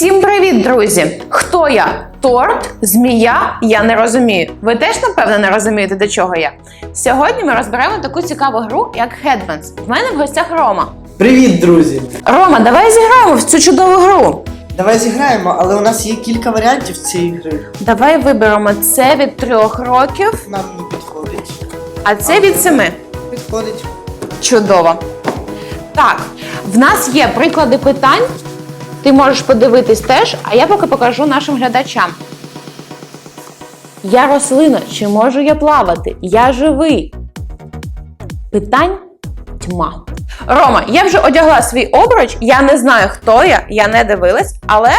Всім привіт, друзі! Хто я? Торт, змія? Я не розумію. Ви теж, напевно, не розумієте, до чого я. Сьогодні ми розберемо таку цікаву гру, як Headbands. В мене в гостях Рома. Привіт, друзі! Рома, давай зіграємо в цю чудову гру. Давай зіграємо, але у нас є кілька варіантів цієї гри. Давай виберемо це від трьох років, Нам не підходить. а це від семи. Підходить. Чудово. Так, в нас є приклади питань. Ти можеш подивитись теж, а я поки покажу нашим глядачам. Я рослина, чи можу я плавати? Я живий. Питань тьма. Рома, я вже одягла свій обруч, я не знаю, хто я, я не дивилась, але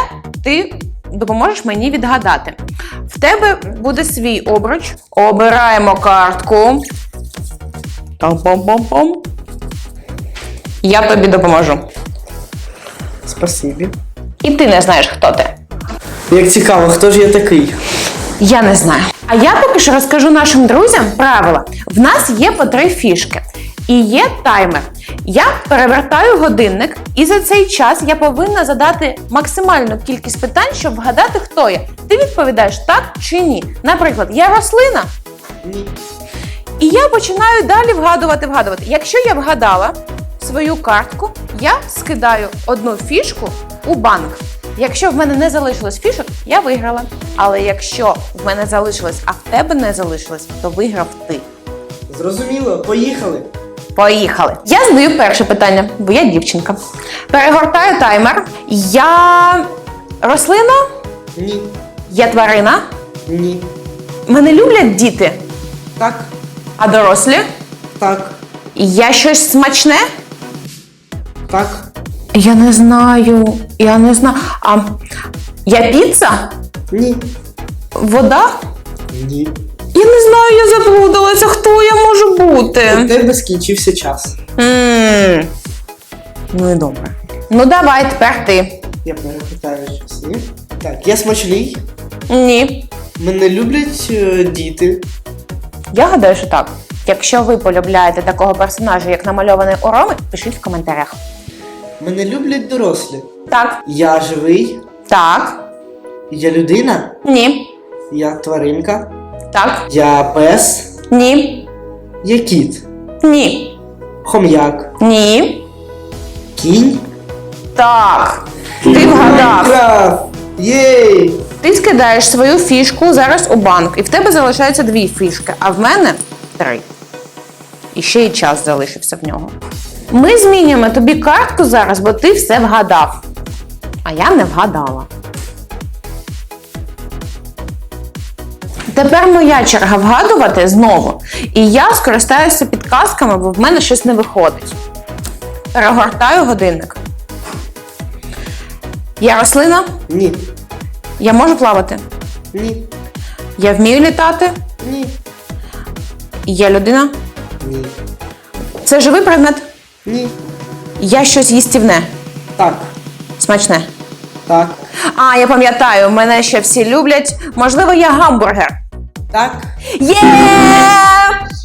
ти допоможеш мені відгадати. В тебе буде свій обруч. Обираємо картку. Пам-пам-пам-пам. Я тобі допоможу. Спасибі. І ти не знаєш, хто ти. Як цікаво, хто ж я такий? Я не знаю. А я поки що розкажу нашим друзям правила. В нас є по три фішки. І є таймер. Я перевертаю годинник, і за цей час я повинна задати максимальну кількість питань, щоб вгадати, хто я. Ти відповідаєш так чи ні. Наприклад, я рослина, І я починаю далі вгадувати, вгадувати. Якщо я вгадала свою картку, я скидаю одну фішку у банк. Якщо в мене не залишилось фішок, я виграла. Але якщо в мене залишилось, а в тебе не залишилось, то виграв ти. Зрозуміло, поїхали. Поїхали. Я задаю перше питання, бо я дівчинка. Перегортаю таймер. Я рослина, Ні. я тварина. Ні. Мене люблять діти, Так. а дорослі. Так. Я щось смачне. Так. Я не знаю. Я не знаю. А я піца? Ні. Вода? Ні. Я не знаю, я заплуталася. Хто я можу бути? У тебе скінчився час. М. Ну і добре. Ну давай, тепер ти. Я перепитаю. Ні? Так, я смачний. Ні. Мене люблять е, діти. Я гадаю, що так. Якщо ви полюбляєте такого персонажа, як намальований у Роми, пишіть в коментарях. Мене люблять дорослі. Так. Я живий. Так. Я людина. Ні. Я тваринка. Так. Я пес. Ні. Я кіт. Ні. Хом'як. Ні. Кінь. Так. Ти вгадав. Майнкрафт! Єй! Ти скидаєш свою фішку зараз у банк, і в тебе залишається дві фішки, а в мене три. І ще й час залишився в нього. Ми змінюємо тобі картку зараз, бо ти все вгадав. А я не вгадала. Тепер моя черга вгадувати знову. І я скористаюся підказками, бо в мене щось не виходить. Перегортаю годинник. Я рослина, Ні. я можу плавати. Ні. Я вмію літати. Ні. Я людина. Ні. Це живий предмет. Ні. Я щось їстівне, Так. смачне. Так. А, я пам'ятаю, мене ще всі люблять. Можливо, я гамбургер. Так. Є!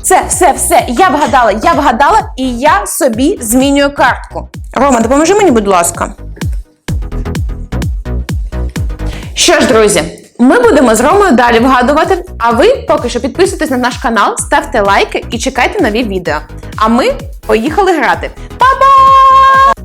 Все, все, все. Я вгадала, я вгадала, і я собі змінюю картку. Рома, допоможи мені, будь ласка. Що ж, друзі, ми будемо з Ромою далі вгадувати. А ви поки що підписуйтесь на наш канал, ставте лайки і чекайте нові відео. А ми поїхали грати. Па-па!